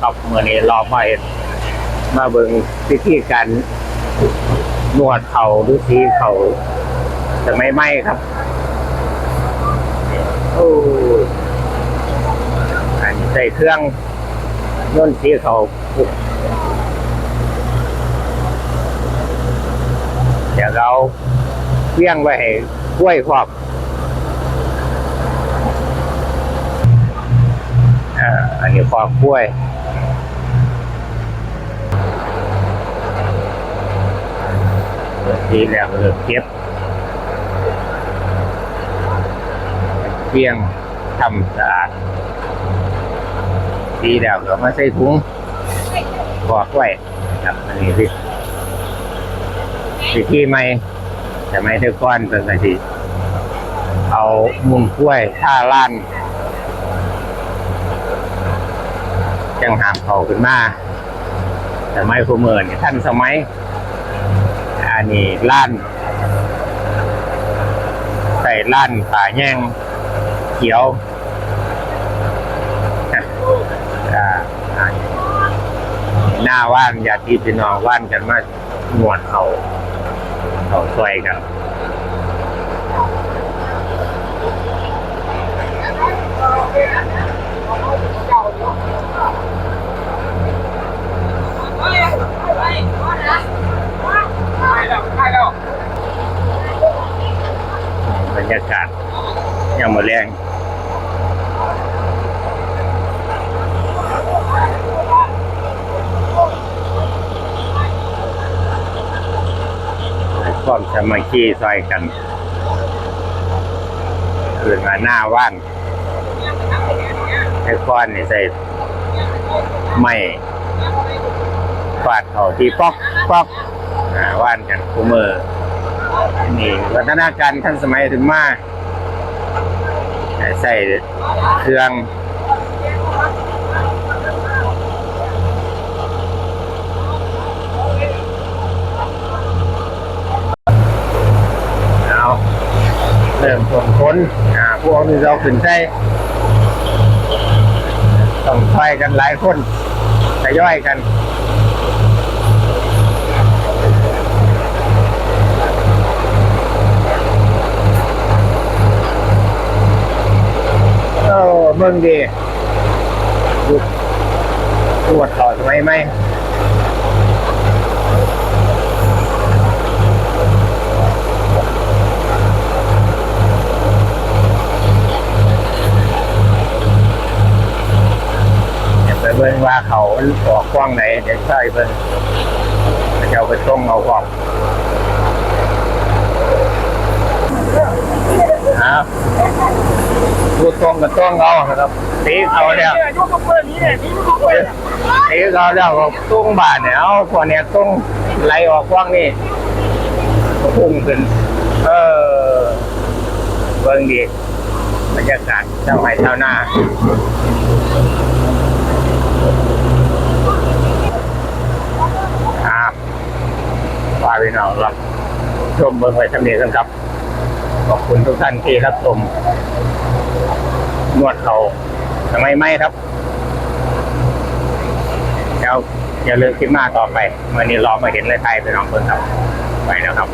ครับเมื่อนี้รอมาเห็นมาเบิ่งวิธีการนวดเข่าหรือสีเข่าจะไม่ไหมครับโอ้อันนี้ใส่เครื่องนวดสีเข่าเดี๋ยวเราเลี้ยงไว้ให้กล้วยครอบอ่าอันนี้ครอบกล้วย ทีแล้วก็เก็บเพียงทำสะอาดทีแล้วก็มาใส่ถุงกอกไว้ครับอันนี้สิวิธีใหม่แต่ไม่ได้ก้อนเป็นไงทีเอามุมกล้วยท่าล้านจังหามเขาขึ้นมาแต่ไม่คูเมินท่านสมัย อันนี้ล้านใส่ล้านป่าแย่งเขียวอ่าหน้าว่านอย่าทีพี่น้องว่านกันมาหนวดเขาเขาซอยกัน บ รรยากาศยังมาแรงความสามัคคีซอยกันคืนมาหน้าว่านไอ้ก้อนนี่ใส่ไม่ฟาดเขาที่ป๊อกป๊อกอว่านกันคูมือ นี่วัฒนาการทันสมัยถึงมากใส่เครื่องเอาเริ่มส่งคนอ่าพวกนี้เราขึ้นใช้ต้องช่วยกันหลายคนทยอยกัน เออเบิ่งดีหยุดตรวจต่อทำไมไหมอย่าไปเบิ่งว่าเขาออกกว้างไหนเดี๋ยวใช่เบิ่งจะเอาไปต้มเอากรอบครับ พู ดตรงกับตรงเอาครับตีเขาเนี่ยตีเขาเนี่ยก็ตุ้งบาทเนี่ยเอาพวกเนี้ยตุ้งไหลออกกว้างนี่ก็พุ่งขึ้น เออเบิ่งดีบรรยากาศเจ้าไห้เจ้าหน้าอ่าว่าพี่น้องรับชมเบิ่งไว้ทำเนียกันครับ ขอบคุณทุกท่านที่รับชม นวดเขาทำไมไม่ครับแล้วอย่าลืมคลิปหน้าต่อไปเมื่อนี้รอมาเห็นเลยไทยไปลองเพิ่นครับไปแล้วครับ